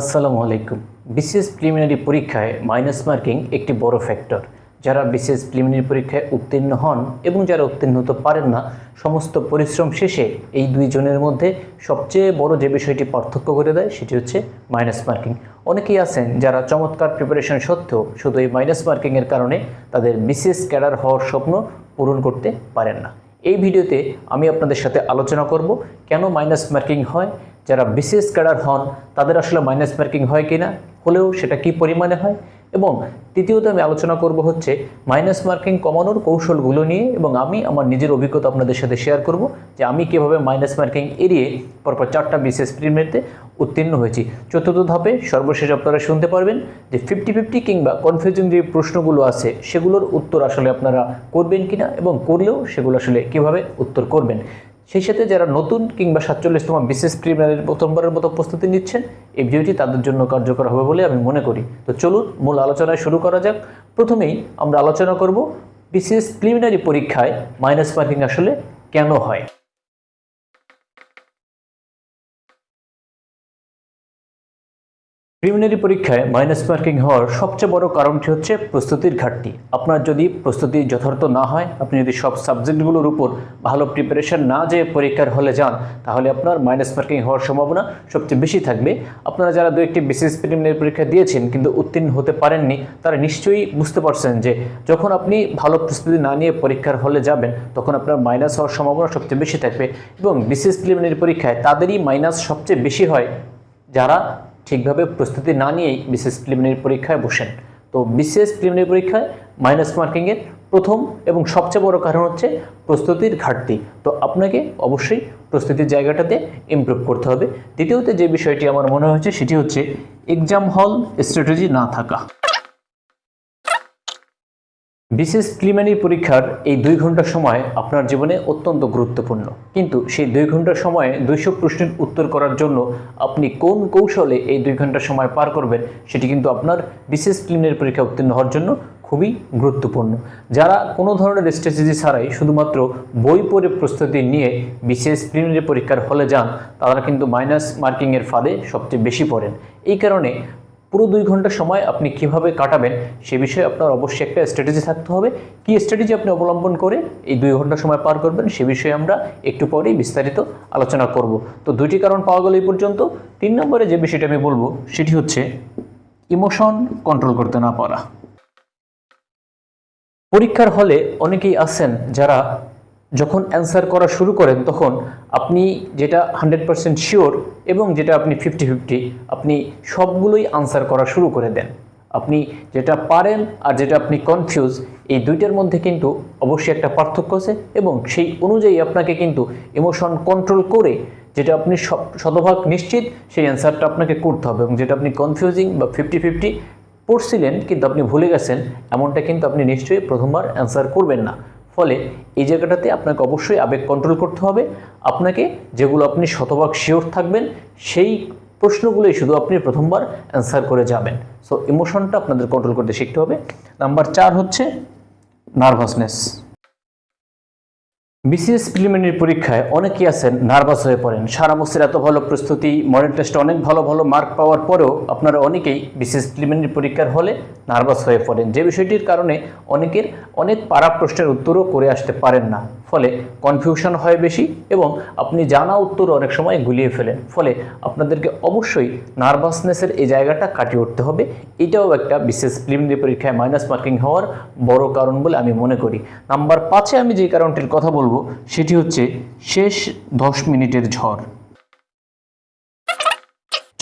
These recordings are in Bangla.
আসসালামু আলাইকুম। বিসিএস প্রিলিমিনারি পরীক্ষায় মাইনাস মার্কিং একটি বড় ফ্যাক্টর। যারা বিসিএস প্রিলিমিনারি পরীক্ষায় উত্তীর্ণ হন এবং যারা উত্তীর্ণ হতে পারেন না, সমস্ত পরিশ্রম শেষে এই দুইজনের মধ্যে সবচেয়ে বড় যে বিষয়টি পার্থক্য করে দেয়, সেটি হচ্ছে মাইনাস মার্কিং। অনেকেই আছেন যারা চমৎকার প্রিপারেশন সত্ত্বেও শুধু এই মাইনাস মার্কিংয়ের কারণে তাদের বিসিএস ক্যাডার হওয়ার স্বপ্ন পূরণ করতে পারেন না। এই ভিডিওতে আমি আপনাদের সাথে আলোচনা করব, কেন মাইনাস মার্কিং হয় যারা বিশেষ ক্যাডার হন, তাদের আসলে মাইনাস মার্কিং হয় কি না হলেও সেটা কি পরিমাণে হয়? এবং তৃতীয়ত আমি আলোচনা করব হচ্ছে মাইনাস মার্কিং কমানোর কৌশলগুলো নিয়ে এবং আমি আমার নিজের অভিজ্ঞতা আপনাদের সাথে শেয়ার করব যে আমি কীভাবে মাইনাস মার্কিং এড়িয়ে পরপর চারটা বিশেষ প্রিমিয়ারতে উত্তীর্ণ হয়েছি। চতুর্থ ধাপে সর্বশেষ আপনারা শুনতে পারবেন যে ফিফটি ফিফটি কিংবা কনফিউজিং যে প্রশ্নগুলো আছে, সেগুলোর উত্তর আসলে আপনারা করবেন কিনা এবং করলেও সেগুলো আসলে কীভাবে উত্তর করবেন। সেই সাথে যারা নতুন কিংবা সাতচল্লিশতম বিশেষ প্রিমিয়ারের প্রথমবারের মতো প্রস্তুতি নিচ্ছেন, এই ভিডিওটি তাদের জন্য কার্যকর হবে বলে আমি মনে করি। তো চলুন, মূল আলোচনায় শুরু করা যাক। প্রথমেই আমরা আলোচনা করব বিশেষ প্রিলিমিনারি পরীক্ষায় মাইনাস মার্কিং আসলে কেন হয়। প্রিলিমিনারি পরীক্ষায় মাইনাস মার্কিং হওয়ার সবচেয়ে বড় কারণটি হচ্ছে প্রস্তুতির ঘাটতি। আপনার যদি প্রস্তুতি যথার্থ না হয়, আপনি যদি সব সাবজেক্টগুলোর উপর ভালো প্রিপারেশন না যেয়ে পরীক্ষার হলে যান, তাহলে আপনার মাইনাস মার্কিং হওয়ার সম্ভাবনা সবচেয়ে বেশি থাকবে। আপনারা যারা দু একটি বিশেষ প্রিলিমিনারি পরীক্ষা দিয়েছেন কিন্তু উত্তীর্ণ হতে পারেননি, তারা নিশ্চয়ই বুঝতে পারছেন যে যখন আপনি ভালো প্রস্তুতি না নিয়ে পরীক্ষার হলে যাবেন, তখন আপনার মাইনাস হওয়ার সম্ভাবনা সবচেয়ে বেশি থাকবে। এবং বিশেষ প্রিলিমিনারি পরীক্ষায় তাদেরই মাইনাস সবচেয়ে বেশি হয় যারা ঠিকভাবে প্রস্তুতি না নিয়েই বিশেষ প্রিলিমিনারি পরীক্ষায় বসেন। তো বিশেষ প্রিলিমিনারি পরীক্ষায় মাইনাস মার্কিংয়ের প্রথম এবং সবচেয়ে বড় কারণ হচ্ছে প্রস্তুতির ঘাটতি। তো আপনাকে অবশ্যই প্রস্তুতির জায়গাটাতে ইমপ্রুভ করতে হবে। দ্বিতীয়ত যে বিষয়টি আমার মনে হয়েছে সেটি হচ্ছে এক্সাম হল স্ট্র্যাটেজি না থাকা। বিশেষ প্রিলিমিনারি পরীক্ষার এই দুই ঘণ্টা সময় আপনার জীবনে অত্যন্ত গুরুত্বপূর্ণ। কিন্তু সেই দুই ঘণ্টা সময়ে দুইশো প্রশ্নের উত্তর করার জন্য আপনি কোন কৌশলে এই দুই ঘণ্টা সময় পার করবেন, সেটি কিন্তু আপনার বিশেষ প্রিলিমিনারি পরীক্ষা উত্তীর্ণ হওয়ার জন্য খুবই গুরুত্বপূর্ণ। যারা কোনো ধরনের স্ট্র্যাটেজি ছাড়াই শুধুমাত্র বই পড়ে প্রস্তুতি নিয়ে বিশেষ প্রিলিমিনারি পরীক্ষার হলে যান, তারা কিন্তু মাইনাস মার্কিংয়ের ফাঁদে সবচেয়ে বেশি পড়েন। এই কারণে পুরো দুই ঘণ্টা সময় আপনি কীভাবে কাটাবেন সে বিষয়ে আপনার অবশ্যই একটা স্ট্র্যাটেজি থাকতে হবে। কী স্ট্র্যাটেজি আপনি অবলম্বন করে এই দুই ঘণ্টা সময় পার করবেন সে বিষয়ে আমরা একটু পরেই বিস্তারিত আলোচনা করব। তো দুইটি কারণ পাওয়া গেল এই পর্যন্ত। তিন নম্বরে যে বিষয়টা আমি বলব সেটি হচ্ছে ইমোশন কন্ট্রোল করতে না পারা। পরীক্ষার হলে অনেকেই আছেন যারা যখন অ্যান্সার করা শুরু করেন, তখন আপনি যেটা হান্ড্রেড পারসেন্ট শিওর এবং যেটা আপনি ফিফটি ফিফটি আপনি সবগুলোই আনসার করা শুরু করে দেন। আপনি যেটা পারেন আর যেটা আপনি কনফিউজ এই দুইটার মধ্যে কিন্তু অবশ্যই একটা পার্থক্য আছে এবং সেই অনুযায়ী আপনাকে কিন্তু ইমোশন কন্ট্রোল করে যেটা আপনি সব, শতভাগ নিশ্চিত, সেই অ্যান্সারটা আপনাকে করতে হবে এবং যেটা আপনি কনফিউজিং বা ফিফটি ফিফটি পড়ছিলেন কিন্তু আপনি ভুলে গেছেন, এমনটা কিন্তু আপনি নিশ্চয়ই প্রথমবার অ্যান্সার করবেন না। ফলে এই জায়গাটাতে আপনাকে অবশ্যই আবেগ কন্ট্রোল করতে হবে। আপনাকে যেগুলো আপনি শতভাগ শিওর থাকবেন, সেই প্রশ্নগুলোই শুধু আপনি প্রথমবার অ্যান্সার করে যাবেন। সো ইমোশনটা আপনাদের কন্ট্রোল করতে শিখতে হবে। নাম্বার চার হচ্ছে নার্ভাসনেস বিসিএস প্রিলিমিনারি পরীক্ষায় অনেকেই আছেন নার্ভাস হয়ে পড়েন। সারা বছর এত ভালো প্রস্তুতি, মডেল টেস্টে অনেক ভালো ভালো মার্ক পাওয়ার পরেও আপনারা অনেকেই বিসিএস প্রিলিমিনারি পরীক্ষার হলে নার্ভাস হয়ে পড়েন। যে বিষয়টির কারণে অনেকের অনেক পাড়া প্রশ্নের উত্তরও করে আসতে পারেন না। ফলে কনফিউশন হয় বেশি এবং আপনি জানা উত্তর অনেক সময় গুলিয়ে ফেলেন। ফলে আপনাদেরকে অবশ্যই নার্ভাসনেসের এই জায়গাটা কাটিয়ে উঠতে হবে। এটাও একটা বিশেষ প্রিলিমিনারি পরীক্ষায় মাইনাস মার্কিং হওয়ার বড় কারণ বলে আমি মনে করি। নাম্বার পাঁচে আমি যে কারণটির কথা বলব, সেটি হচ্ছে শেষ দশ মিনিটের ঝড়।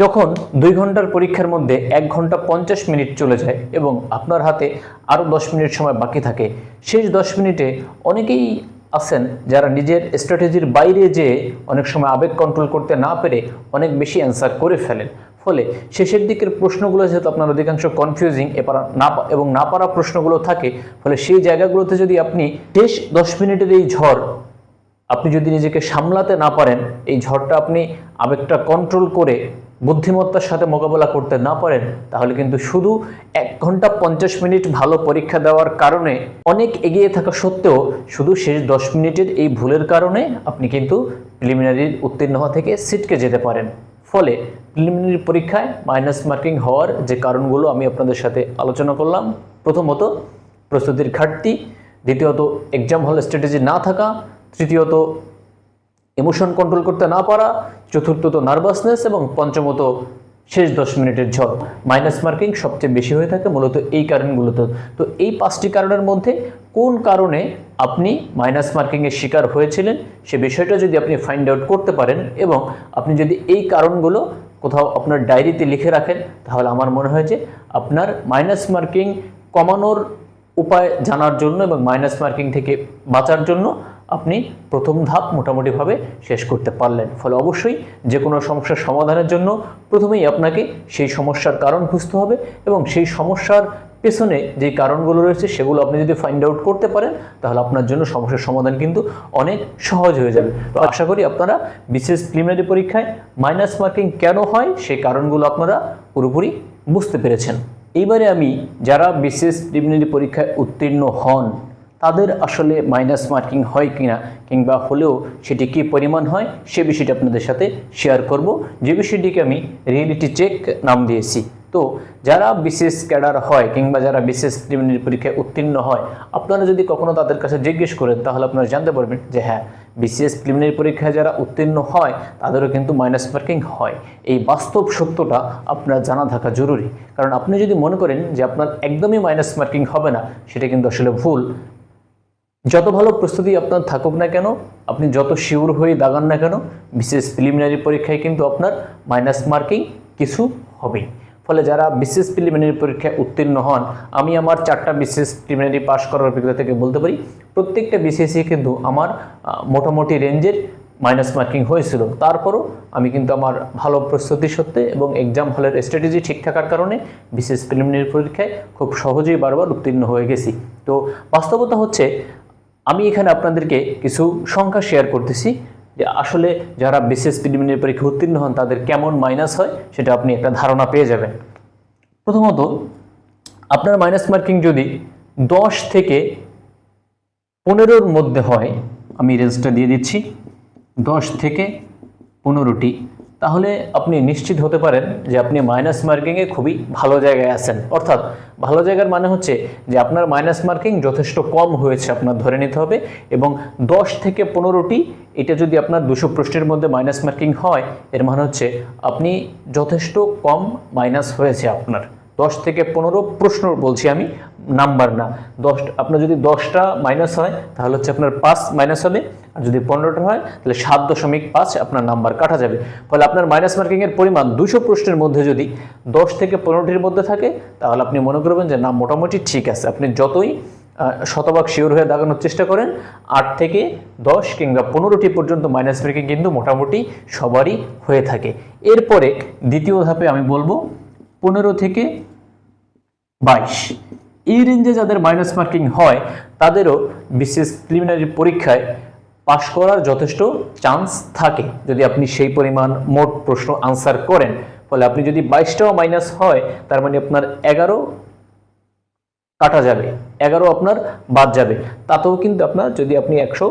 যখন দুই ঘণ্টার পরীক্ষার মধ্যে এক ঘণ্টা পঞ্চাশ মিনিট চলে যায় এবং আপনার হাতে আরও দশ মিনিট সময় বাকি থাকে, শেষ দশ মিনিটে অনেকেই আছেন, যারা নিজের স্ট্র্যাটেজির বাইরে যেয়ে অনেক সময় আবেগ কন্ট্রোল করতে না পেরে অনেক বেশি অ্যান্সার করে ফেলেন। ফলে শেষের দিকের প্রশ্নগুলো যেহেতু আপনার অধিকাংশ কনফিউজিং এবার না এবং না পারা প্রশ্নগুলো থাকে, ফলে সেই জায়গাগুলোতে যদি আপনি শেষ দশ মিনিটের এই ঝড়, আপনি যদি নিজেকে সামলাতে না পারেন, এই ঝড়টা আপনি আবেগটা কন্ট্রোল করে বুদ্ধিমত্তার সাথে মোকাবেলা করতে না পারেন, তাহলে কিন্তু শুধু এক ঘণ্টা পঞ্চাশ মিনিট ভালো পরীক্ষা দেওয়ার কারণে অনেক এগিয়ে থাকা সত্ত্বেও শুধু শেষ দশ মিনিটের এই ভুলের কারণে আপনি কিন্তু প্রিলিমিনারির উত্তীর্ণ হওয়া থেকে সিটকে যেতে পারেন। ফলে প্রিলিমিনারি পরীক্ষায় মাইনাস মার্কিং হওয়ার যে কারণগুলো আমি আপনাদের সাথে আলোচনা করলাম, প্রথমত প্রস্তুতির ঘাটতি, দ্বিতীয়ত এক্সাম হল স্ট্র্যাটেজি না থাকা, তৃতীয়ত ইমোশন কন্ট্রোল করতে না পারা, চতুর্থত নার্ভাসনেস এবং পঞ্চমত শেষ দশ মিনিটের ঝড়। মাইনাস মার্কিং সবচেয়ে বেশি হয়ে থাকে, মূলত এই কারণগুলোতে। তো এই পাঁচটি কারণের মধ্যে কোন কারণে আপনি মাইনাস মার্কিংয়ের শিকার হয়েছিলেন, সে বিষয়টা যদি আপনি ফাইন্ড আউট করতে পারেন এবং আপনি যদি এই কারণগুলো কোথাও আপনার ডায়েরিতে লিখে রাখেন, তাহলে আমার মনে হয় যে আপনার মাইনাস মার্কিং কমানোর উপায় জানার জন্য এবং মাইনাস মার্কিং থেকে বাঁচার জন্য আপনি প্রথম ধাপ মোটামুটিভাবে শেষ করতে পারলেন। ফলে অবশ্যই যে কোনো সমস্যার সমাধানের জন্য প্রথমেই আপনাকে সেই সমস্যার কারণ খুঁজতে হবে এবং সেই সমস্যার পেছনে যে কারণগুলো রয়েছে সেগুলো আপনি যদি ফাইন্ড আউট করতে পারেন, তাহলে আপনার জন্য সমস্যার সমাধান কিন্তু অনেক সহজ হয়ে যাবে। তো আশা করি আপনারা বিশেষ প্রিলিমিনারি পরীক্ষায় মাইনাস মার্কিং কেন হয়, সেই কারণগুলো আপনারা পুরোপুরি বুঝতে পেরেছেন। এইবারে আমি যারা বিশেষ প্রিলিমিনারি পরীক্ষায় উত্তীর্ণ হন তাদের আসলে মাইনাস মার্কিং হয় কিনা কিংবা হলেও সেটি কী পরিমাণ হয়, সে বিষয়টি আপনাদের সাথে শেয়ার করব। যে বিষয়টিকে আমি রিয়েলিটি চেক নাম দিয়েছি। তো যারা বিশেষ ক্যাডার হয় কিংবা যারা বিশেষ প্রিলিমিনারি পরীক্ষায় উত্তীর্ণ হয়, আপনারা যদি কখনো তাদের কাছে জিজ্ঞেস করেন, তাহলে আপনারা জানতে পারবেন যে হ্যাঁ বিসিএস প্রিলিমিনারি পরীক্ষায় যারা উত্তীর্ণ হয়, তাদেরও কিন্তু মাইনাস মার্কিং হয়। এই বাস্তব সত্যটা আপনার জানা থাকা জরুরি। কারণ আপনি যদি মনে করেন যে আপনার একদমই মাইনাস মার্কিং হবে না, সেটা কিন্তু আসলে ভুল। যত ভালো প্রস্তুতি আপনার থাকুক না কেন, আপনি যত শিওর হয়ে দাগান না কেন, বিশেষ প্রিলিমিনারি পরীক্ষায় কিন্তু আপনার মাইনাস মার্কিং কিছু হবেই। ফলে যারা বিশেষ প্রিলিমিনারি পরীক্ষায় উত্তীর্ণ হন, আমি আমার চারটা বিশেষ প্রিলিমিনারি পাশ করার অভিজ্ঞতা থেকে বলতে পারি, প্রত্যেকটা বিশেষই কিন্তু আমার মোটামুটি রেঞ্জের মাইনাস মার্কিং হয়েছিল। তারপরও আমি কিন্তু আমার ভালো প্রস্তুতি সত্ত্বে এবং এক্সাম হলের স্ট্র্যাটেজি ঠিক থাকার কারণে বিশেষ প্রিলিমিনারি পরীক্ষায় খুব সহজেই বারবার উত্তীর্ণ হয়ে গেছি। তো বাস্তবতা হচ্ছে আমি এখানে আপনাদেরকে কিছু সংখ্যা শেয়ার করতেছি যে আসলে যারা বিশেষ প্রিলিমিনারি পরীক্ষা উত্তীর্ণ হন, তাদের কেমন মাইনাস হয় সেটা আপনি একটা ধারণা পেয়ে যাবেন। প্রথমত, আপনার মাইনাস মার্কিং যদি দশ থেকে পনেরোর মধ্যে হয়, আমি রেঞ্জটা দিয়ে দিচ্ছি, দশ থেকে পনেরোটি তাহলে আপনি নিশ্চিত হতে পারেন যে আপনি মাইনাস মার্কিংয়ে খুবই ভালো জায়গায় আছেন। অর্থাৎ ভালো জায়গার মানে হচ্ছে যে আপনার মাইনাস মার্কিং যথেষ্ট কম হয়েছে আপনার ধরে নিতে হবে এবং দশ থেকে পনেরোটি এটা যদি আপনার দুশো প্রশ্নের মধ্যে মাইনাস মার্কিং হয়, এর মানে হচ্ছে আপনি যথেষ্ট কম মাইনাস হয়েছে আপনার। দশ থেকে পনেরো প্রশ্ন বলছি আমি নাম্বার না। দশ, আপনার যদি দশটা মাইনাস হয়, তাহলে হচ্ছে আপনার পাঁচ মাইনাস হবে। আর যদি পনেরোটা হয়, তাহলে সাত দশমিক পাঁচ আপনার নাম্বার কাটা যাবে। ফলে আপনার মাইনাস মার্কিংয়ের পরিমাণ দুশো প্রশ্নের মধ্যে যদি দশ থেকে পনেরোটির মধ্যে থাকে, তাহলে আপনি মনে করবেন যে না, মোটামুটি ঠিক আছে। আপনি যতই শতভাগ শিওর হয়ে দাগানোর চেষ্টা করেন, আট থেকে দশ কিংবা পনেরোটি পর্যন্ত মাইনাস মার্কিং কিন্তু মোটামুটি সবারই হয়ে থাকে। এরপরে দ্বিতীয় ধাপে আমি বলব, পনেরো থেকে বাইশ। এই রেঞ্জে যাদের মাইনাস মার্কিং হয়, তাদেরও বিশেষ প্রিলিমিনারি পরীক্ষায় পাশ করার যথেষ্ট চান্স থাকে। যদি আপনি সেই পরিমাণ মোট প্রশ্ন আনসার করেন, ফলে আপনি যদি বাইশটাও মাইনাস হয়, তার মানে আপনার এগারো কাটা যাবে, এগারো আপনার বাদ যাবে। তাতেও কিন্তু আপনার যদি আপনি একশো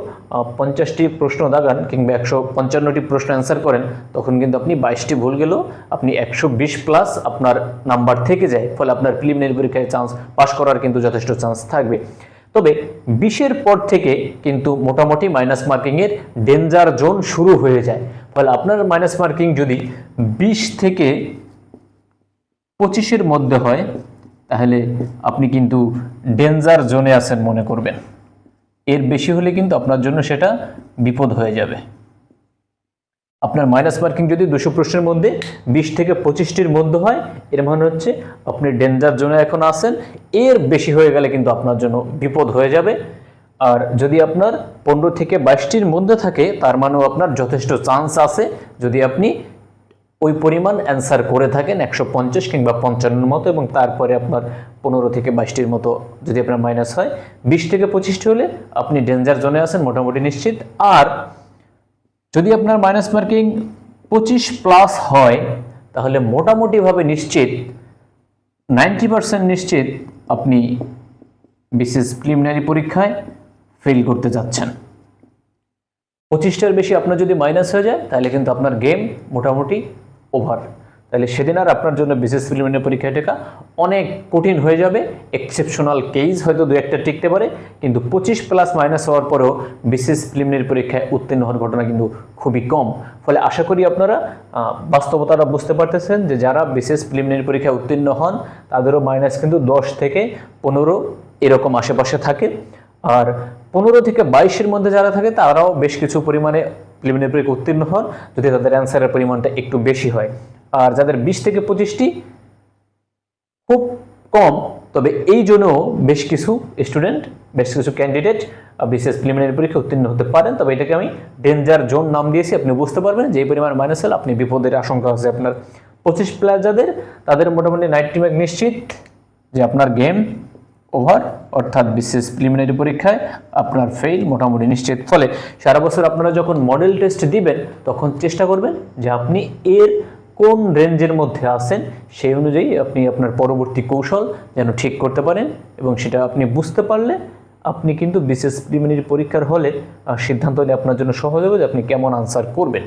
পঞ্চাশটি প্রশ্ন দাগান কিংবা একশো পঞ্চান্নটি প্রশ্ন অ্যান্সার করেন, তখন কিন্তু আপনি বাইশটি ভুল গেলেও আপনি একশো বিশ প্লাস আপনার নাম্বার থেকে যায়, ফলে আপনার প্রিলিমিনারি পরীক্ষায় চান্স পাশ করার কিন্তু যথেষ্ট চান্স থাকবে। তবে বিশের পর থেকে কিন্তু মোটামুটি মাইনাস মার্কিংয়ের ডেঞ্জার জোন শুরু হয়ে যায়। ফলে আপনার মাইনাস মার্কিং যদি বিশ থেকে পঁচিশের মধ্যে হয়, তাহলে আপনি কিন্তু ডেঞ্জার জোনে আছেন মনে করবেন। এর বেশি হলে কিন্তু আপনার জন্য সেটা বিপদ হয়ে যাবে। আপনার মাইনাস মার্কিং যদি দুশো প্রশ্নের মধ্যে বিশ থেকে পঁচিশটির মধ্যে হয়, এর মানে হচ্ছে আপনি ডেঞ্জার জোনে এখন আসেন এর বেশি হয়ে গেলে কিন্তু আপনার জন্য বিপদ হয়ে যাবে। আর যদি আপনার পনেরো থেকে বাইশটির মধ্যে থাকে, তার মানেও আপনার যথেষ্ট চান্স আছে। যদি আপনি ওই পরিমাণ অ্যান্সার করে থাকেন, একশো পঞ্চাশ কিংবা পঞ্চান্নর মতো, এবং তারপরে আপনার পনেরো থেকে বাইশটির মতো যদি আপনার মাইনাস হয়, বিশ থেকে পঁচিশটি হলে আপনি ডেঞ্জার জোনে আছেন, মোটামুটি নিশ্চিত। আর যদি আপনার মাইনাস মার্কিং পঁচিশ প্লাস হয়, তাহলে মোটামুটিভাবে নিশ্চিত নাইনটি পারসেন্ট নিশ্চিত আপনি বিশেষ প্রিলিমিনারি পরীক্ষায় ফেল করতে যাচ্ছেন। পঁচিশটার বেশি আপনার যদি মাইনাস হয়ে যায়, তাহলে কিন্তু আপনার গেম মোটামুটি ওভার তাহলে সেদিন আর আপনার জন্য বিশেষ প্রিলিমিনারি পরীক্ষায় টেকা অনেক কঠিন হয়ে যাবে এক্সেপশনাল কেস হয়তো দু একটা টিকতে পারে, কিন্তু পঁচিশ প্লাস মাইনাস হওয়ার পরেও বিশেষ প্রিলিমিনারি পরীক্ষায় উত্তীর্ণ হওয়ার ঘটনা কিন্তু খুবই কম। ফলে আশা করি আপনারা বাস্তবতাটা বুঝতে পারতেছেন যে যারা বিশেষ প্রিলিমিনারি পরীক্ষায় উত্তীর্ণ হন, তাদেরও মাইনাস কিন্তু দশ থেকে পনেরো এরকম আশেপাশে থাকে। আর পনেরো থেকে বাইশের মধ্যে যারা থাকে, তারাও বেশ কিছু পরিমাণে প্রিলিমিনারি পরীক্ষা উত্তীর্ণ হন যদি তাদের অ্যান্সারের পরিমাণটা একটু বেশি হয়। আর যাদের বিশ থেকে পঁচিশটি খুব কম, তবে এই জন্যও বেশ কিছু স্টুডেন্ট বেশ কিছু ক্যান্ডিডেট বিশেষ প্রিলিমিনারি পরীক্ষা উত্তীর্ণ হতে পারেন। তবে এটাকে আমি ডেঞ্জার জোন নাম দিয়েছি, আপনি বুঝতে পারবেন যে পরিমাণ মাইনাস হলে আপনি বিপদের আশঙ্কা হচ্ছে আপনার। পঁচিশ প্লাস যাদের, তাদের মোটামুটি নাইনটি ম্যাক নিশ্চিত যে আপনার গেম ওভার অর্থাৎ বিশেষ প্রিলিমিনারি পরীক্ষায় আপনার ফেল মোটামুটি নিশ্চিত। ফলে সারা বছর আপনারা যখন মডেল টেস্ট দিবেন, তখন চেষ্টা করবেন যে আপনি এর কোন রেঞ্জের মধ্যে আছেন, সেই অনুযায়ী আপনি আপনার পরবর্তী কৌশল যেন ঠিক করতে পারেন এবং সেটা আপনি বুঝতে পারলে আপনি কিন্তু বিশেষ প্রিলিমিনারি পরীক্ষার হলে সিদ্ধান্ত নিলে আপনার জন্য সহজ হবে যে আপনি কেমন আনসার করবেন।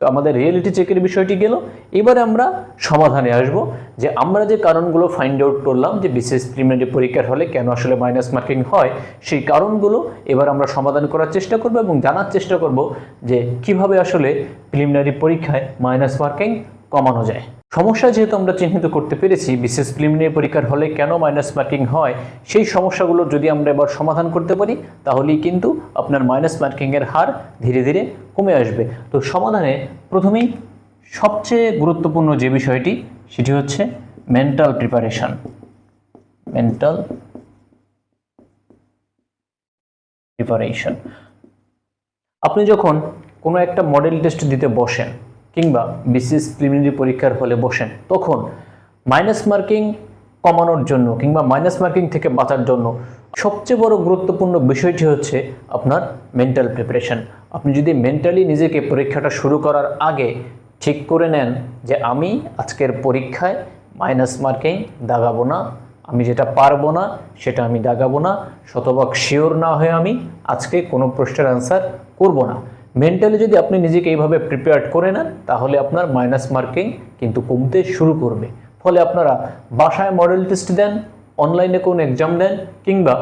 তো আমাদের রিয়েলিটি চেকের বিষয়টি গেল। এবারে আমরা সমাধানে আসব যে আমরা যে কারণগুলো ফাইন্ড আউট করলাম যে বিশেষ প্রিলিমিনারি পরীক্ষার হলে কেন আসলে মাইনাস মার্কিং হয়, সেই কারণগুলো এবার আমরা সমাধান করার চেষ্টা করব এবং জানার চেষ্টা করব যে কীভাবে আসলে প্রিলিমিনারি পরীক্ষায় মাইনাস মার্কিং কমানো যায়। সমস্যা যেহেতু আমরা চিহ্নিত করতে পেরেছি, বিশেষ প্রিলিমিনারি পরীক্ষার হলে কেন মাইনাস মার্কিং হয়, সেই সমস্যাগুলো যদি আমরা এবার সমাধান করতে পারি, তাহলেই কিন্তু আপনার মাইনাস মার্কিংয়ের হার ধীরে ধীরে কমে আসবে। তো সমাধানে প্রথমেই সবচেয়ে গুরুত্বপূর্ণ যে বিষয়টি, সেটি হচ্ছে মেন্টাল প্রিপারেশন মেন্টাল প্রিপারেশন আপনি যখন কোনো একটা মডেল টেস্ট দিতে বসেন কিংবা বিসিএস প্রিলিমিনারি পরীক্ষার হলে বসেন, তখন মাইনাস মার্কিং কমানোর জন্য কিংবা মাইনাস মার্কিং থেকে বাঁচার জন্য সবচেয়ে বড় গুরুত্বপূর্ণ বিষয়টি হচ্ছে আপনার মেন্টাল প্রিপারেশন আপনি যদি মেন্টালি নিজেকে পরীক্ষাটা শুরু করার আগে ঠিক করে নেন যে আমি আজকের পরীক্ষায় মাইনাস মার্কিং দাগাবো না, আমি যেটা পারব না সেটা আমি দাগাবো না, শতভাগ শিওর না হয়ে আমি আজকে কোনো প্রশ্নের অ্যান্সার করব না। মেন্টালি যদি আপনি নিজেকে এইভাবে প্রিপেয়ার করে নেন, তাহলে আপনার মাইনাস মার্কিং কিন্তু কমতে শুরু করবে। ফলে আপনারা বাসায় মডেল টেস্ট দেন অনলাইনে কোন এক্সাম দেন, কিংবা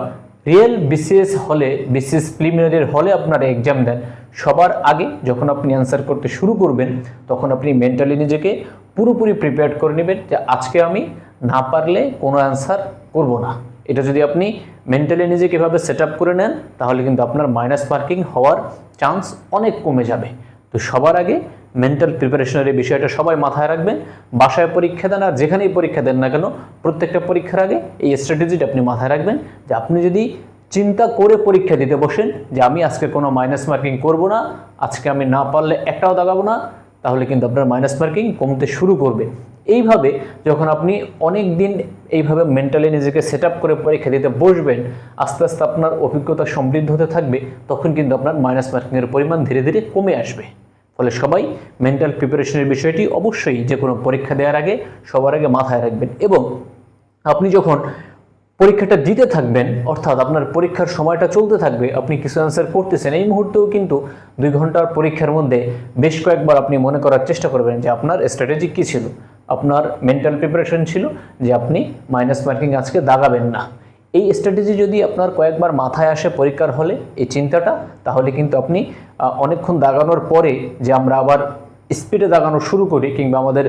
রিয়েল বিসিএস হলে বিসিএস প্রিলিমিনারির হলে আপনারা এক্সাম দেন। সবার আগে যখন আপনি অ্যান্সার করতে শুরু করবেন, তখন আপনি মেন্টালি নিজেকে পুরোপুরি প্রিপেয়ার করে নেবেন যে আজকে আমি না পারলে কোনো অ্যান্সার করব না। এটা যদি আপনি মেন্টালি নিজেকে এভাবে সেট আপ করে নেন, তাহলে কিন্তু আপনার মাইনাস মার্কিং হওয়ার চান্স অনেক কমে যাবে। তো সবার আগে মেন্টাল প্রিপারেশনের এই বিষয়টা সবাই মাথায় রাখবেন। বাসায় পরীক্ষা দেন আর যেখানেই পরীক্ষা দেন না কেন, প্রত্যেকটা পরীক্ষার আগে এই স্ট্র্যাটেজিটা আপনি মাথায় রাখবেন যে আপনি যদি চিন্তা করে পরীক্ষা দিতে বসেন যে আমি আজকে কোনো মাইনাস মার্কিং করব না, আজকে আমি না পারলে একটাও দাগাবো না, তাহলে কিন্তু আপনার মাইনাস মার্কিং কমতে শুরু করবে। এইভাবে যখন আপনি অনেক দিন এইভাবে মেন্টালি নিজেকে সেট আপ করে পরীক্ষা দিতে বসবেন, আস্তে আস্তে আপনার অভিজ্ঞতা সমৃদ্ধ হতে থাকবে, তখন কিন্তু আপনার মাইনাস মার্কিংয়ের পরিমাণ ধীরে ধীরে কমে আসবে। ফলে সবাই মেন্টাল প্রিপারেশনের বিষয়টি অবশ্যই যে কোনো পরীক্ষা দেওয়ার আগে, সবার আগে মাথায় রাখবেন এবং আপনি যখন পরীক্ষাটা দিতে থাকবেন, অর্থাৎ আপনার পরীক্ষার সময়টা চলতে থাকবে, আপনি কিছু অ্যান্সার করতেছেন, এই মুহূর্তেও কিন্তু দুই ঘণ্টার পরীক্ষার মধ্যে বেশ কয়েকবার আপনি মনে করার চেষ্টা করবেন যে আপনার স্ট্র্যাটেজি কী ছিল, আপনার মেন্টাল প্রিপারেশন ছিল যে আপনি মাইনাস মার্কিং আজকে দাগাবেন না। এই স্ট্র্যাটেজি যদি আপনার কয়েকবার মাথায় আসে পরীক্ষার হলে, এই চিন্তাটা, তাহলে কিন্তু আপনি অনেকক্ষণ দাগানোর পরে যে আমরা আবার স্পিডে দাগানো শুরু করি কিংবা আমাদের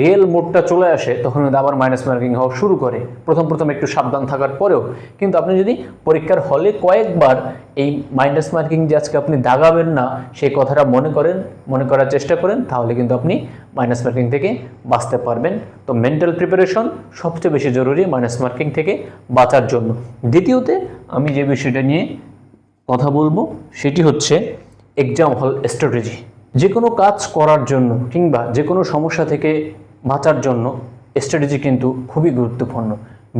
রিয়েল মোডটা চলে আসে, তখন কিন্তু আবার মাইনাস মার্কিং হওয়া শুরু করে। প্রথম প্রথম একটু সাবধান থাকার পরেও। কিন্তু আপনি যদি পরীক্ষার হলে কয়েকবার এই মাইনাস মার্কিং যে আজকে আপনি দাগাবেন না, সেই কথাটা মনে করেন, মনে করার চেষ্টা করেন, তাহলে কিন্তু আপনি মাইনাস মার্কিং থেকে বাঁচতে পারবেন। তো মেন্টাল প্রিপারেশন সবচেয়ে বেশি জরুরি মাইনাস মার্কিং থেকে বাঁচার জন্য। দ্বিতীয়তে আমি যে বিষয়টা নিয়ে কথা বলব, সেটি হচ্ছে এক্সাম হল স্ট্র্যাটেজি যে কোনো কাজ করার জন্য কিংবা যে কোনো সমস্যা থেকে বাঁচার জন্য স্ট্র্যাটেজি কিন্তু খুবই গুরুত্বপূর্ণ।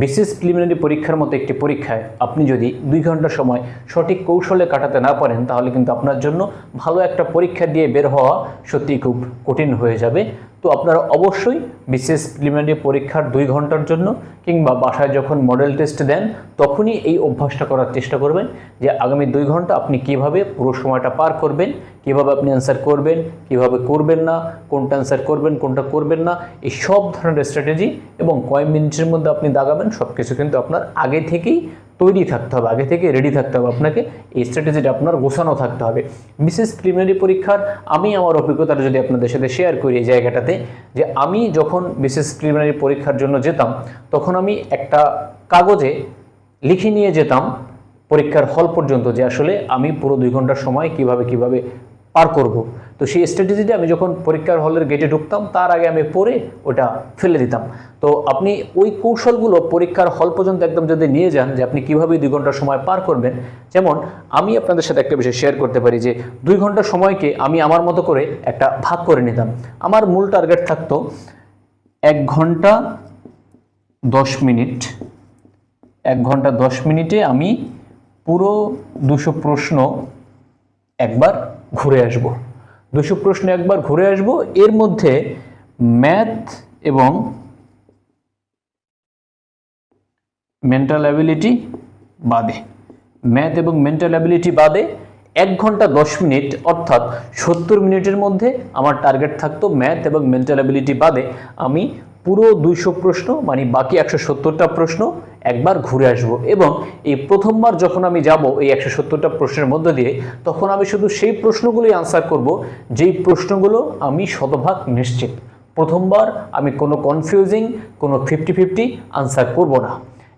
বিশেষ প্রিলিমিনারি পরীক্ষার মতো একটি পরীক্ষায় আপনি যদি দুই ঘণ্টা সময় সঠিক কৌশলে কাটাতে না পারেন, তাহলে কিন্তু আপনার জন্য ভালো একটা পরীক্ষা দিয়ে বের হওয়া সত্যিই খুব কঠিন হয়ে যাবে। তো আপনারা অবশ্যই বিশেষ প্রিলিমিনারি পরীক্ষার দুই ঘণ্টার জন্য কিংবা বাসায় যখন মডেল টেস্ট দেন, তখনই এই অভ্যাসটা করার চেষ্টা করবেন যে আগামী দুই ঘণ্টা আপনি কীভাবে পুরো সময়টা পার করবেন, কীভাবে আপনি অ্যান্সার করবেন, কীভাবে করবেন না, কোনটা অ্যান্সার করবেন, কোনটা করবেন না, এই সব ধরনের স্ট্র্যাটেজি এবং কয় মিনিটের মধ্যে আপনি দাগাবেন সব কিছু কিন্তু আপনার আগে থেকেই তৈরি থাকতে হবে, আগে থেকে রেডি থাকতে হবে আপনাকে। এই স্ট্র্যাটেজিটা আপনার গোছানো থাকতে হবে। মিসেস প্রিলিমিনারি পরীক্ষার আমি আমার অভিজ্ঞতাটা যদি আপনাদের সাথে শেয়ার করি এই জায়গাটাতে, যে আমি যখন মিসেস প্রিলিমিনারি পরীক্ষার জন্য যেতাম, তখন আমি একটা কাগজে লিখে নিয়ে যেতাম পরীক্ষার হল পর্যন্ত যে আসলে আমি পুরো দুই ঘণ্টার সময় কীভাবে কীভাবে পার করব। তো সেই স্ট্র্যাটেজিটা আমি যখন পরীক্ষার হলের গেটে ঢুকতাম, তার আগে আমি পড়ে ওটা ফেলে দিতাম। তো আপনি ওই কৌশলগুলো পরীক্ষার হল পর্যন্ত একদম যদি নিয়ে যান যে আপনি কীভাবে দুই ঘণ্টার সময় পার করবেন, যেমন আমি আপনাদের সাথে একটা বিষয় শেয়ার করতে পারি যে দুই ঘণ্টার সময়কে আমি আমার মতো করে একটা ভাগ করে নিতাম। আমার মূল টার্গেট থাকতো এক ঘণ্টা দশ মিনিট। এক ঘণ্টা দশ মিনিটে আমি পুরো দুশো প্রশ্ন একবার ঘুরে আসব। দুশো প্রশ্ন একবার ঘুরে আসব। এর মধ্যে ম্যাথ এবং মেন্টাল অ্যাবিলিটি বাদে। ম্যাথ এবং মেন্টাল অ্যাবিলিটি বাদে এক ঘণ্টা দশ মিনিট, অর্থাৎ সত্তর মিনিটের মধ্যে আমার টার্গেট থাকতো ম্যাথ এবং মেন্টাল অ্যাবিলিটি বাদে আমি পুরো দুইশো প্রশ্ন মানে বাকি একশো সত্তরটা প্রশ্ন একবার ঘুরে আসব। এবং এই প্রথমবার যখন আমি যাব এই একশো সত্তরটা প্রশ্নের মধ্য দিয়ে, তখন আমি শুধু সেই প্রশ্নগুলোই আনসার করব, যেই প্রশ্নগুলো আমি শতভাগ নিশ্চিত। প্রথমবার আমি কোনো কনফিউজিং কোনো ফিফটি ফিফটি আনসার করব না।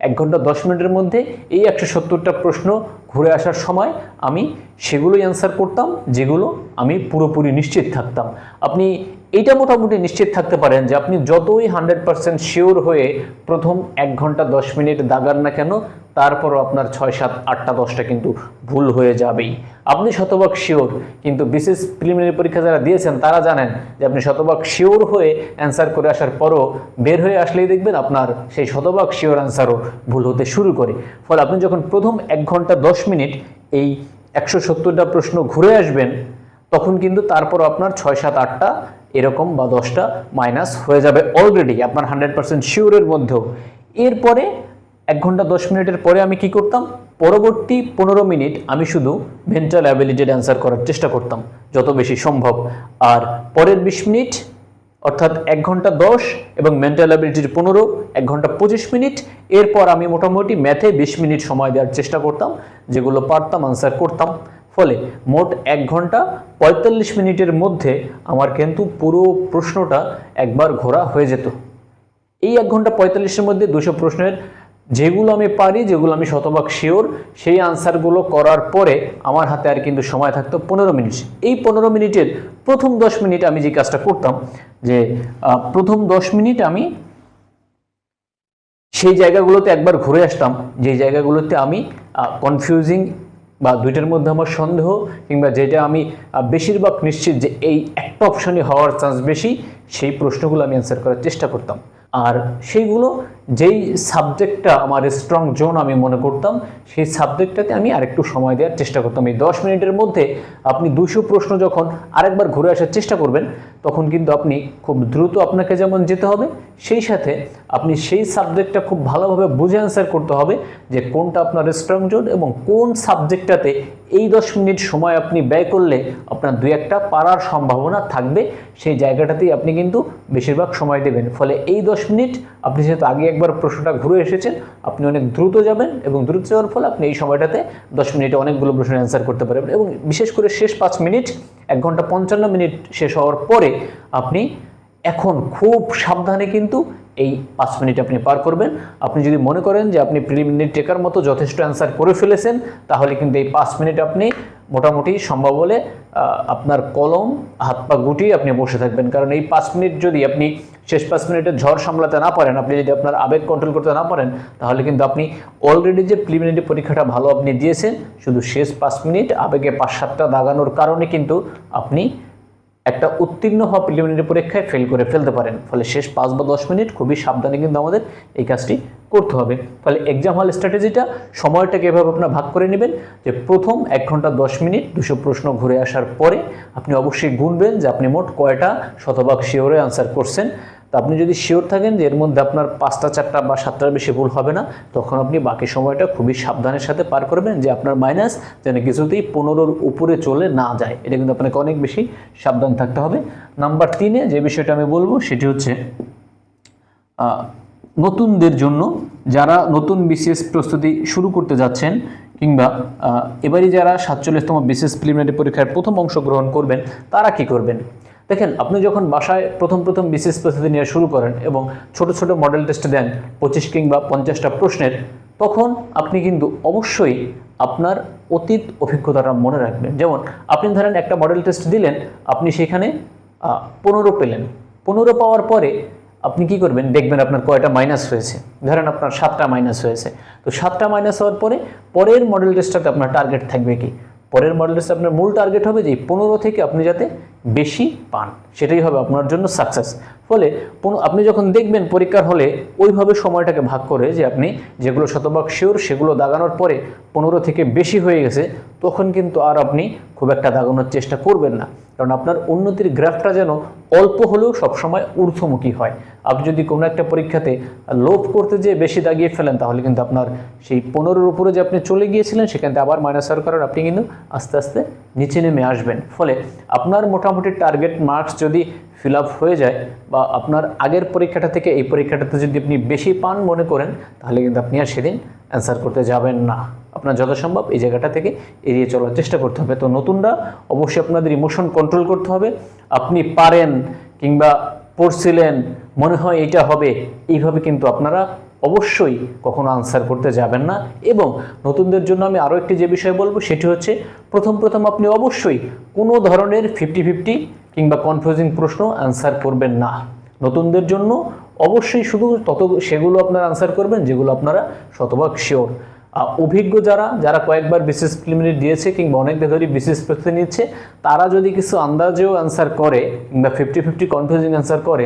এক ঘণ্টা দশ মিনিটের মধ্যে এই একশো সত্তরটা প্রশ্ন ঘুরে আসার সময় আমি সেগুলোই অ্যান্সার করতাম, যেগুলো আমি পুরোপুরি নিশ্চিত থাকতাম। আপনি এইটা মোটামুটি নিশ্চিত থাকতে পারেন যে আপনি যতই হান্ড্রেড পার্সেন্ট শিওর হয়ে প্রথম এক ঘণ্টা দশ মিনিট দাগান না কেন, তারপরও আপনার ছয় সাত আটটা দশটা কিন্তু ভুল হয়ে যাবেই। আপনি শতভাগ শিওর কিন্তু বিশেষ প্রিলিমিনারি পরীক্ষা যারা দিয়েছেন, তারা জানেন যে আপনি শতভাগ শিওর হয়ে অ্যান্সার করে আসার পরও বের হয়ে আসলেই দেখবেন আপনার সেই শতভাগ শিওর অ্যান্সারও ভুল হতে শুরু করে। ফলে আপনি যখন প্রথম এক ঘণ্টা দশ মিনিট এই একশো সত্তরটা প্রশ্ন ঘুরে আসবেন, তখন কিন্তু তারপর আপনার ছয় সাত আটটা এরকম বা দশটা মাইনাস হয়ে যাবে অলরেডি আপনার হান্ড্রেড পার্সেন্ট শিওরের মধ্যেও। এরপরে এক ঘণ্টা দশ মিনিটের পরে আমি কি করতাম? পরবর্তী পনেরো মিনিট আমি শুধু মেন্টাল অ্যাবিলিটির অ্যান্সার করার চেষ্টা করতাম, যত বেশি সম্ভব। আর পরের বিশ মিনিট, অর্থাৎ এক ঘণ্টা দশ এবং মেন্টাল অ্যাবিলিটির পনেরো, এক ঘণ্টা পঁচিশ মিনিট, এরপর আমি মোটামুটি ম্যাথে বিশ মিনিট সময় দেওয়ার চেষ্টা করতাম, যেগুলো পারতাম আনসার করতাম। ফলে মোট এক ঘণ্টা পঁয়তাল্লিশ মিনিটের মধ্যে আমার কিন্তু পুরো প্রশ্নটা একবার ঘোরা হয়ে যেত। এই এক ঘণ্টা পঁয়তাল্লিশের মধ্যে দুশো প্রশ্নের যেগুলো আমি পারি, যেগুলো আমি শতভাগ শিওর সেই আনসারগুলো করার পরে আমার হাতে আর কিন্তু সময় থাকতো পনেরো মিনিট এই পনেরো মিনিটের প্রথম দশ মিনিট আমি যে কাজটা করতাম, যে প্রথম দশ মিনিট আমি সেই জায়গাগুলোতে একবার ঘুরে আসতাম, যে জায়গাগুলোতে আমি কনফিউজিং বা দুইটার মধ্যে আমার সন্দেহ কিংবা যেটা আমি বেশিরভাগ নিশ্চিত যে এই একটা অপশনই হওয়ার চান্স বেশি, সেই প্রশ্নগুলো আমি অ্যান্সার করার চেষ্টা করতাম। আর সেইগুলো যেই সাবজেক্টটা আমার স্ট্রং জোন আমি মনে করতাম, সেই সাবজেক্টটাতে আমি আরেকটু সময় দেওয়ার চেষ্টা করতাম। এই দশ মিনিটের মধ্যে আপনি দুশো প্রশ্ন যখন আরেকবার ঘুরে আসার চেষ্টা করবেন, তখন কিন্তু আপনি খুব দ্রুত আপনাকে যেমন যেতে হবে, সেই সাথে আপনি সেই সাবজেক্টটা খুব ভালোভাবে বুঝে অ্যান্সার করতে হবে যে কোনটা আপনার স্ট্রং জোন এবং কোন সাবজেক্টটাতে এই দশ মিনিট সময় আপনি ব্যয় করলে আপনার দুই একটা পারার সম্ভাবনা থাকবে। সেই জায়গাটাতেই আপনি কিন্তু বেশিরভাগ সময় দেবেন। ফলে এই দশ মিনিট আপনি যেহেতু আগে একবার প্রশ্নটা ঘুরে এসেছেন আপনি অনেক দ্রুত যাবেন এবং দ্রুত যাওয়ার ফলে আপনি এই সময়টাতে দশ মিনিটে অনেকগুলো প্রশ্নের অ্যান্সার করতে পারবেন এবং বিশেষ করে শেষ পাঁচ মিনিট, এক ঘণ্টা পঞ্চান্ন মিনিট শেষ হওয়ার পরে আপনি এখন খুব সাবধানে কিন্তু এই পাঁচ মিনিট আপনি পার করবেন। আপনি যদি মনে করেন যে আপনি প্রিলিমিনারি টেকার মতো যথেষ্ট অ্যান্সার করে ফেলেছেন, তাহলে কিন্তু এই পাঁচ মিনিট আপনি মোটামুটি সম্ভব হলে আপনার কলম, হাত পা গুটিয়ে আপনি বসে থাকবেন। কারণ এই পাঁচ মিনিট যদি আপনি শেষ পাঁচ মিনিটের ঝড় সামলাতে না পারেন, আপনি যদি আপনার আবেগ কন্ট্রোল করতে না পারেন, তাহলে কিন্তু আপনি অলরেডি যে প্রিলিমিনারি পরীক্ষাটা ভালো আপনি দিয়েছেন, শুধু শেষ পাঁচ মিনিট আবেগে পাঁচ সাতটা দাগানোর কারণে কিন্তু আপনি একটা উত্তীর্ণ হওয়া প্রিলিমিনারি পরীক্ষায় ফেল করে ফেলতে পারেন। ফলে শেষ পাঁচ বা দশ মিনিট খুবই সাবধানে কিন্তু আমাদের এই কাজটি করতে হবে। ফলে এক্সাম হল স্ট্র্যাটেজিটা সময়টাকে এভাবে আপনার ভাগ করে নেবেন যে প্রথম এক ঘণ্টা দশ মিনিট দুশো প্রশ্ন ঘুরে আসার পরে আপনি অবশ্যই গুনবেন যে আপনি মোট কয়টা শতভাগ শিওরে আনসার করছেন। তা আপনি যদি শিওর থাকেন যে এর মধ্যে আপনার পাঁচটা, চারটা বা সাতটার বেশি ভুল হবে না, তখন আপনি বাকি সময়টা খুবই সাবধানের সাথে পার করবেন যে আপনার মাইনাস যেন কিছুতেই পনেরোর উপরে চলে না যায়। এটা কিন্তু আপনাকে অনেক বেশি সাবধান থাকতে হবে। নাম্বার তিনে যে বিষয়টা আমি বলব, সেটি হচ্ছে নতুনদের জন্য যারা নতুন বিসিএস প্রস্তুতি শুরু করতে যাচ্ছেন কিংবা এবারই যারা সাতচল্লিশতম বিসিএস প্রিলিমিনারি পরীক্ষার প্রথম অংশগ্রহণ করবেন, তারা কি করবেন? দেখেন, আপনি যখন বাসায় প্রথম প্রথম বিসিএস প্রস্তুতি নিয়ে শুরু করেন এবং ছোট ছোট মডেল টেস্ট দেন পঁচিশ কিংবা পঞ্চাশটা প্রশ্নের, তখন আপনি কিন্তু অবশ্যই আপনার অতীত অভিজ্ঞতাটা মনে রাখবেন। যেমন, আপনি ধরেন একটা মডেল টেস্ট দিলেন, আপনি সেখানে পনেরো পেলেন। পনেরো পাওয়ার পরে আপনি কি করবেন? দেখবেন আপনার কয়টা মাইনাস হয়েছে। ধরেন আপনার সাতটা মাইনাস হয়েছে। তো সাতটা মাইনাস হওয়ার পরে, পরের মডেল টেস্টটাতে আপনার টার্গেট থাকবে কি? পরের মডেল টেস্টে আপনার মূল টার্গেট হবে যে পনেরো থেকে আপনি যাতে বেশি পান। সেটাই হবে আপনার জন্য সাকসেস ফলে আপনি যখন দেখবেন পরীক্ষার হলে ওইভাবে সময়টাকে ভাগ করে যে আপনি যেগুলো শতভাগ শিওর সেগুলো দাগানোর পরে পনেরো থেকে বেশি হয়ে গেছে, তখন কিন্তু আর আপনি খুব একটা দাগানোর চেষ্টা করবেন না। কারণ আপনার উন্নতির গ্রাফটা যেন অল্প হলেও সবসময় ঊর্ধ্বমুখী হয়। আপনি যদি কোনো একটা পরীক্ষাতে লোভ করতে যেয়ে বেশি দাগিয়ে ফেলেন, তাহলে কিন্তু আপনার সেই পনেরোর উপরে যে আপনি চলে গিয়েছিলেন সেখান থেকে আবার মাইনাস হওয়ার কারণে আপনি কিন্তু আস্তে আস্তে নিচে নেমে আসবেন। ফলে আপনার মোটামুটি টার্গেট মার্কস যদি ফিল আপ হয়ে যায় বা আপনার আগের পরীক্ষাটা থেকে এই পরীক্ষাটাতে যদি আপনি বেশি পান মনে করেন, তাহলে কিন্তু আপনি আর সেদিন অ্যান্সার করতে যাবেন না। আপনার যথাসম্ভব এই জায়গাটা থেকে এড়িয়ে চলার চেষ্টা করতে হবে। তো নতুনরা অবশ্যই আপনাদের ইমোশন কন্ট্রোল করতে হবে। আপনি পারেন কিংবা পড়ছিলেন, মনে হয় এটা হবে, এইভাবে কিন্তু আপনারা অবশ্যই কখনো আনসার করতে যাবেন না। এবং নতুনদের জন্য আমি আরও একটি যে বিষয় বলব, সেটি হচ্ছে প্রথম প্রথম আপনি অবশ্যই কোনো ধরনের ফিফটি ফিফটি কিংবা কনফিউজিং প্রশ্ন অ্যান্সার করবেন না। নতুনদের জন্য অবশ্যই শুধু তত সেগুলো আপনারা আনসার করবেন, যেগুলো আপনারা শতভাগ শিওর অভিজ্ঞ যারা যারা কয়েকবার বিশেষ প্রিলিমিনারি দিয়েছে কিংবা অনেক ধরে বিশেষ প্রস্তুতি নিচ্ছে, তারা যদি কিছু আন্দাজেও অ্যান্সার করে কিংবা ফিফটি ফিফটি কনফিউজিং অ্যান্সার করে,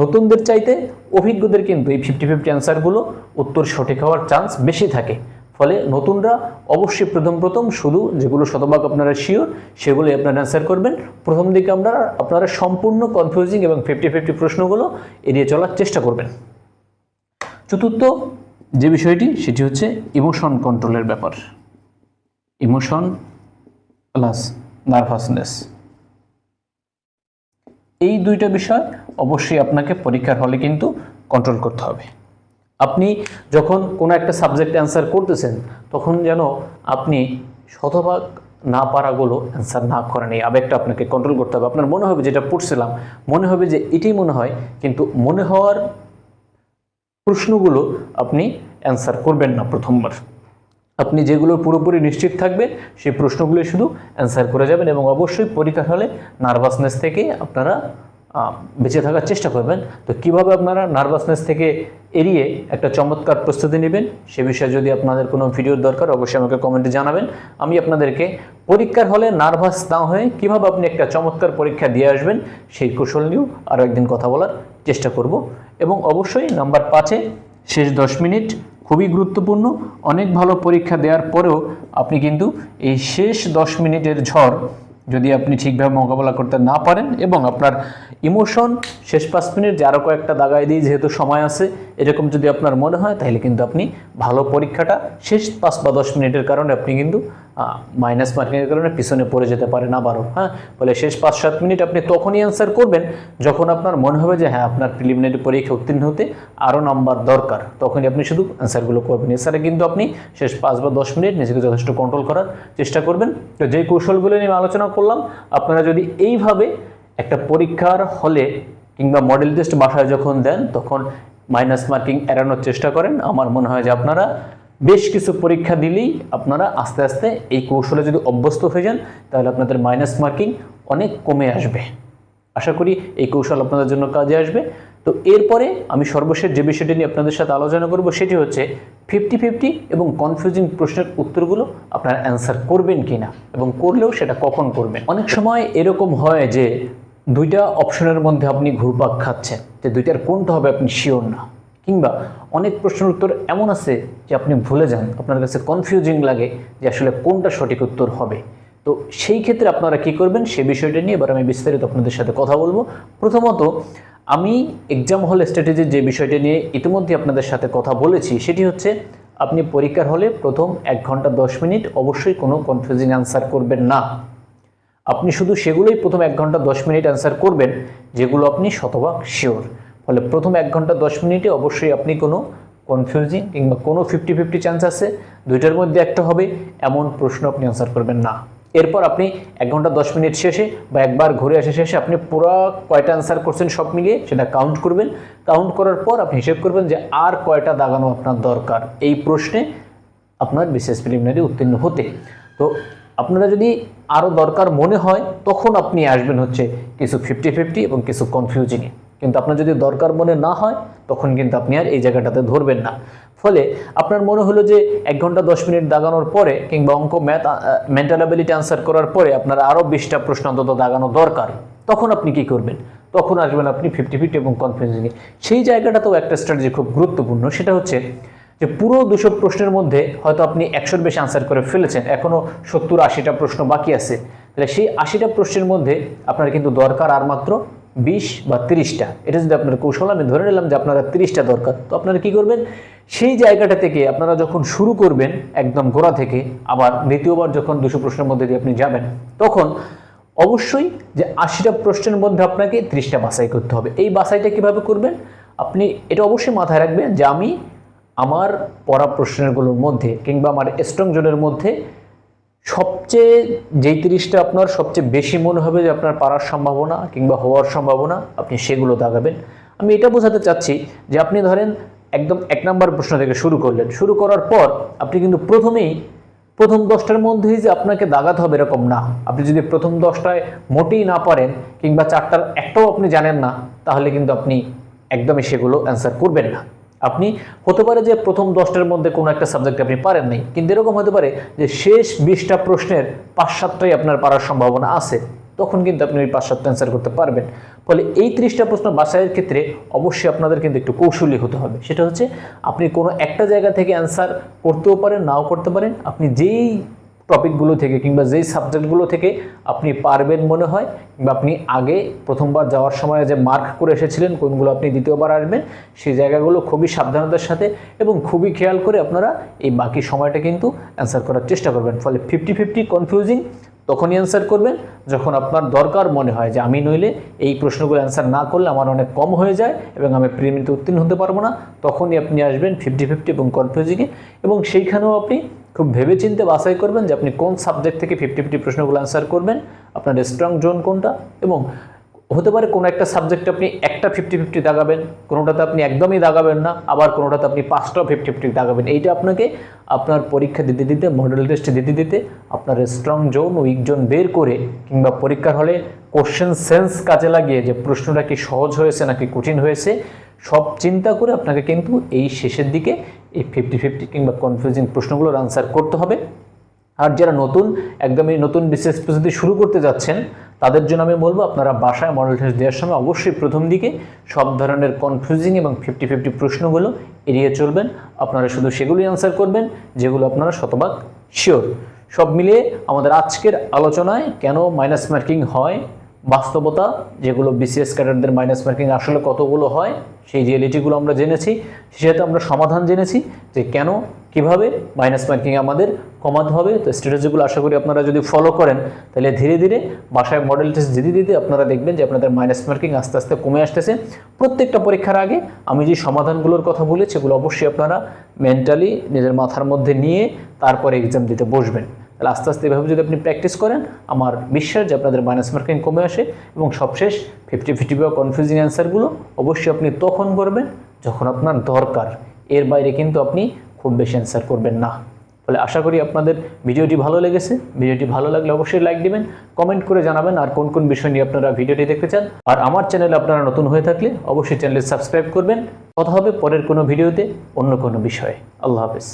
নতুনদের চাইতে অভিজ্ঞদের কিন্তু এই ফিফটি ফিফটি অ্যান্সারগুলো উত্তর সঠিক হওয়ার চান্স বেশি থাকে। ফলে নতুনরা অবশ্যই প্রথম প্রথম শুধু যেগুলো শতভাগ আপনারা শিওর সেগুলোই আপনারা অ্যান্সার করবেন। প্রথম দিকে আপনারা আপনারা সম্পূর্ণ কনফিউজিং এবং ফিফটি ফিফটি প্রশ্নগুলো এড়িয়ে চলার চেষ্টা করবেন। চতুর্থ যে বিষয়টি, সেটি হচ্ছে ইমোশন কন্ট্রোলের ব্যাপার। ইমোশন প্লাস নার্ভাসনেস এই দুইটা বিষয় অবশ্যই আপনাকে পরীক্ষার হলে কিন্তু কন্ট্রোল করতে হবে। আপনি যখন কোনো একটা সাবজেক্ট অ্যান্সার করতেছেন, তখন যেন আপনি শতভাগ না পারাগুলো অ্যান্সার না করেন। এই আবেগটা আপনাকে কন্ট্রোল করতে হবে। আপনার মনে হবে যেটা পড়ছিলাম, মনে হবে যে এটাই মনে হয়, কিন্তু মনে হওয়ার প্রশ্নগুলো আপনি অ্যান্সার করবেন না প্রথমবার। আপনি যেগুলো পুরোপুরি নিশ্চিত থাকবেন, সেই প্রশ্নগুলো শুধু অ্যান্সার করে যাবেন এবং অবশ্যই পরীক্ষার হলে নার্ভাসনেস থেকে আপনারা বেঁচে থাকার চেষ্টা করবেন। তো কীভাবে আপনারা নার্ভাসনেস থেকে এড়িয়ে একটা চমৎকার প্রস্তুতি নেবেন, সে বিষয়ে যদি আপনাদের কোনো ভিডিওর দরকার, অবশ্যই আমাকে কমেন্টে জানাবেন। আমি আপনাদেরকে পরীক্ষার হলে নার্ভাস না হয়ে কীভাবে আপনি একটা চমৎকার পরীক্ষা দিয়ে আসবেন, সেই কৌশল নিয়েও আরও একদিন কথা বলার চেষ্টা করব। এবং অবশ্যই নাম্বার পাঁচে শেষ দশ মিনিট খুবই গুরুত্বপূর্ণ, অনেক ভালো পরীক্ষা দেওয়ার পরেও আপনি কিন্তু এই শেষ দশ মিনিটের ঝড় যদি আপনি ঠিকভাবে মোকাবেলা করতে না পারেন এবং আপনার ইমোশন শেষ পাঁচ মিনিট যে আরও কয়েকটা দাগায় দিই যেহেতু সময় আছে, এরকম যদি আপনার মনে হয়, তাহলে কিন্তু আপনি ভালো পরীক্ষাটা শেষ পাঁচ বা দশ মিনিটের কারণে আপনি কিন্তু মাইনাস মার্কিংয়ের কারণে পিছনে পড়ে যেতে পারেন আবারও হ্যাঁ? বলে শেষ পাঁচ, সাত মিনিট আপনি তখনই অ্যান্সার করবেন যখন আপনার মনে হবে যে হ্যাঁ আপনার প্রিলিমিনারি পরীক্ষা উত্তীর্ণ হতে আরও নাম্বার দরকার। তখনই আপনি শুধু অ্যান্সারগুলো করবেন। এছাড়া কিন্তু আপনি শেষ পাঁচ বা দশ মিনিট নিজেকে যথেষ্ট কন্ট্রোল করার চেষ্টা করবেন। তো যেই কৌশলগুলো নিয়ে আলোচনা করলাম, আপনারা যদি এইভাবে একটা পরীক্ষার হলে কিংবা মডেল টেস্ট বাসায় যখন দেন, তখন মাইনাস মার্কিং এড়ানোর চেষ্টা করেন। আমার মনে হয় যে আপনারা বেশ কিছু পরীক্ষা দিলেই আপনারা আস্তে আস্তে এই কৌশলে যদি অভ্যস্ত হয়ে যান, তাহলে আপনাদের মাইনাস মার্কিং অনেক কমে আসবে। আশা করি এই কৌশল আপনাদের জন্য কাজে আসবে। তো এরপরে আমি সর্বশেষ যে বিষয়টি নিয়ে আপনাদের সাথে আলোচনা করব, সেটি হচ্ছে ফিফটি ফিফটি এবং কনফিউজিং প্রশ্নের উত্তরগুলো আপনারা অ্যান্সার করবেন কি না এবং করলেও সেটা কখন করবেন। অনেক সময় এরকম হয় যে দুইটা অপশনের মধ্যে আপনি ঘুরপাক খাচ্ছেন, যে দুইটার কোনটা হবে আপনি শিওর না। কিংবা অনেক প্রশ্নের উত্তর এমন আছে যে আপনি ভুলে যান। আপনার কাছে কনফিউজিং লাগে যে আসলে কোনটা সঠিক উত্তর হবে। তো সেই ক্ষেত্রে আপনারা কি করবেন? সে বিষয়টা নিয়ে এবার আমি বিস্তারিত আপনাদের সাথে কথা বলব। প্রথমত, আমি এক্সাম হল স্ট্র্যাটেজির যে বিষয়টা নিয়ে ইতিমধ্যে আপনাদের সাথে কথা বলেছি, সেটি হচ্ছে আপনি পরীক্ষার হলে প্রথম এক ঘণ্টা দশ মিনিট অবশ্যই কোনো কনফিউজিং অ্যান্সার করবেন না। আপনি শুধু সেগুলোই প্রথম এক ঘণ্টা দশ মিনিট অ্যান্সার করবেন, যেগুলো আপনি শতভাগ শিওর ফলে প্রথম এক ঘণ্টা দশ মিনিটে অবশ্যই আপনি কোনো কনফিউজিং কিংবা কোনো ফিফটি ফিফটি চান্স আছে। দুইটার মধ্যে একটা হবে, এমন প্রশ্ন আপনি অ্যান্সার করবেন না। এরপর আপনি এক ঘণ্টা দশ মিনিট শেষে বা একবার ঘুরে আসে শেষে আপনি পুরো কয়টা অ্যান্সার করছেন সব মিলিয়ে সেটা কাউন্ট করবেন। কাউন্ট করার পর আপনি হিসেব করবেন যে আর কয়টা দাগানো আপনার দরকার। এই প্রশ্নে আপনার বিশেষ প্রিলিমিনারি উত্তীর্ণ হতে। তো আপনারা যদি আরও দরকার মনে হয়, তখন আপনি আসবেন হচ্ছে কিছু ফিফটি ফিফটি এবং কিছু কনফিউজিংয়ে কিন্তু আপনার যদি দরকার মনে না হয়, তখন কিন্তু আপনি আর এই জায়গাটাতে ধরবেন না। ফলে আপনার মনে হলো যে এক ঘণ্টা দশ মিনিট দাগানোর পরে কিংবা অঙ্ক ম্যাথ মেন্টাল অ্যাবিলিটি আনসার করার পরে আপনার আরও বিশটা প্রশ্ন অন্তত দাগানো দরকার। তখন আপনি কি করবেন? তখন আসবেন আপনি ফিফটি ফিফটি এবং কনফিউজিংয়ে সেই জায়গাটাতেও একটা স্ট্র্যাটেজি খুব গুরুত্বপূর্ণ, সেটা হচ্ছে যে পুরো দুশো প্রশ্নের মধ্যে হয়তো আপনি একশোর বেশি আনসার করে ফেলেছেন এখনও সত্তর আশিটা প্রশ্ন বাকি আছে। তাহলে সেই আশিটা প্রশ্নের মধ্যে আপনার কিন্তু দরকার আর মাত্র বিশ বা তিরিশটা। এটা যদি আপনার কৌশল, আমি ধরে নিলাম যে আপনারা তিরিশটা দরকার। তো আপনারা কি করবেন? সেই জায়গাটা থেকে আপনারা যখন শুরু করবেন একদম গোড়া থেকে, আবার দ্বিতীয়বার যখন দুশো প্রশ্নের মধ্যে দিয়ে আপনি যাবেন, তখন অবশ্যই যে আশিটা প্রশ্নের মধ্যে আপনাকে ত্রিশটা বাছাই করতে হবে। এই বাছাইটা কীভাবে করবেন? আপনি এটা অবশ্যই মাথায় রাখবেন যে আমি আমার পড়া প্রশ্নগুলোর মধ্যে কিংবা আমার স্ট্রং জোনের মধ্যে সবচেয়ে যেই তিরিশটা আপনার, সবচেয়ে বেশি মনে হবে যে আপনার পারার সম্ভাবনা কিংবা হওয়ার সম্ভাবনা, আপনি সেগুলো দাগাবেন। আমি এটা বোঝাতে চাচ্ছি যে আপনি ধরেন একদম এক নম্বর প্রশ্ন থেকে শুরু করলেন। শুরু করার পর আপনি কিন্তু প্রথমেই প্রথম দশটার মধ্যেই যে আপনাকে দাগাতে হবে এরকম না। আপনি যদি প্রথম দশটায় মোটেই না পারেন কিংবা চারটার একটাও আপনি জানেন না, তাহলে কিন্তু আপনি একদমই সেগুলো অ্যান্সার করবেন না। আপনি হতে পারে যে প্রথম দশটার মধ্যে কোনো একটা সাবজেক্ট আপনি পারেন নাই, কিন্তু এরকম হতে পারে যে শেষ বিশটা প্রশ্নের পাঁচ সাতটাই আপনার পারার সম্ভাবনা আছে, তখন কিন্তু আপনি ওই পাঁচ সাতটা অ্যান্সার করতে পারবেন। ফলে এই ত্রিশটা প্রশ্ন বাছাইয়ের ক্ষেত্রে অবশ্যই আপনাদের কিন্তু একটু কৌশলী হতে হবে। সেটা হচ্ছে, আপনি কোনো একটা জায়গা থেকে অ্যান্সার করতেও পারেন, নাও করতে পারেন, আপনি যেই টপিকগুলো থেকে কিংবা যেই সাবজেক্টগুলো থেকে আপনি পারবেন মনে হয়, কিংবা আপনি আগে প্রথমবার যাওয়ার সময় যে মার্ক করে এসেছিলেন, কোনগুলো আপনি দ্বিতীয়বার আসবেন, সেই জায়গাগুলো খুবই সাবধানতার সাথে এবং খুবই খেয়াল করে আপনারা এই বাকি সময়টা কিন্তু অ্যান্সার করার চেষ্টা করবেন। ফলে ফিফটি ফিফটি কনফিউজিং তখনই অ্যান্সার করবেন। যখন আপনার দরকার মনে হয় যে আমি নইলে এই প্রশ্নগুলো অ্যান্সার না করলে আমার অনেক কম হয়ে যায় এবং আমি প্রিমিতে উত্তীর্ণ হতে পারব না, তখনই আপনি আসবেন ফিফটি ফিফটি এবং কনফিউজিংয়ে এবং সেইখানেও আপনি খুব ভেবে ভেবেচিন্তে বাছাই করবেন যে আপনি কোন সাবজেক্ট থেকে ফিফটি ফিফটি প্রশ্নগুলো অ্যান্সার করবেন, আপনার স্ট্রং জোন কোনটা এবং হতে পারে কোনো একটা সাবজেক্টে আপনি একটা ফিফটি ফিফটি দাগাবেন, কোনোটাতে আপনি একদমই দাগাবেন না, আবার কোনোটাতে আপনি পাঁচটাও ফিফটি ফিফটি দাগাবেন। এইটা আপনাকে আপনার পরীক্ষা দিতে দিতে মডেল টেস্ট দিতে দিতে আপনার স্ট্রং জোন উইক জোন বের করে কিংবা পরীক্ষার হলে কোশ্চেন সেন্স কাজে লাগিয়ে যে প্রশ্নটা কি সহজ হয়েছে নাকি কঠিন হয়েছে, সব চিন্তা করে আপনাকে কিন্তু এই শেষের দিকে এই ফিফটি ফিফটি কিংবা কনফিউজিং প্রশ্নগুলোর আনসার করতে হবে। আর যারা নতুন, একদমই নতুন বিশেষ প্রস্তুতি শুরু করতে যাচ্ছেন, তাদের জন্য আমি বলব আপনারা বাসায় মডেল টেস্ট দেওয়ার সময় অবশ্যই প্রথম দিকে সব ধরনের কনফিউজিং এবং ফিফটি ফিফটি প্রশ্নগুলো এড়িয়ে চলবেন। আপনারা শুধু সেগুলোই আনসার করবেন, যেগুলো আপনারা শতভাগ শিওর সব মিলিয়ে আমাদের আজকের আলোচনায় কেন মাইনাস মার্কিং হয় বাস্তবতা, যেগুলো বিসিএস ক্যাডারদের মাইনাস মার্কিং আসলে কতগুলো হয়, সেই রিয়েলিটিগুলো আমরা জেনেছি। সেটাতে আমরা সমাধান জেনেছি যে কেন, কীভাবে মাইনাস মার্কিং আমাদের কমাতে হবে। তো স্ট্র্যাটেজিগুলো আশা করি আপনারা যদি ফলো করেন, তাহলে ধীরে ধীরে বাসায় মডেল টেস্ট দিতে দিতে আপনারা দেখবেন যে আপনাদের মাইনাস মার্কিং আস্তে আস্তে কমে আসতেছে। প্রত্যেকটা পরীক্ষার আগে আমি যে সমাধানগুলোর কথা বলেছি, সেগুলো অবশ্যই আপনারা মেন্টালি নিজের মাথার মধ্যে নিয়ে তারপরে এক্সাম দিতে বসবেন। তাহলে আস্তে আস্তে এভাবে যদি আপনি প্র্যাকটিস করেন, আমার বিশ্বাস যে আপনাদের মাইনাস মার্কিং কমে আসে এবং সবশেষ ফিফটি ফিফটি বা কনফিউজিং অ্যান্সারগুলো অবশ্যই আপনি তখন করবেন যখন আপনার দরকার। এর বাইরে কিন্তু আপনি খুব বেশি অ্যান্সার করবেন না। ফলে আশা করি আপনাদের ভিডিওটি ভালো লেগেছে। ভিডিওটি ভালো লাগলে অবশ্যই লাইক দিবেন কমেন্ট করে জানাবেন আর কোন কোন বিষয় নিয়ে আপনারা ভিডিওটি দেখতে চান। আর আমার চ্যানেলে আপনারা নতুন হয়ে থাকলে অবশ্যই চ্যানেলে সাবস্ক্রাইব করবেন। কথা হবে পরের কোনো ভিডিওতে অন্য কোনো বিষয়ে। আল্লাহ হাফেজ।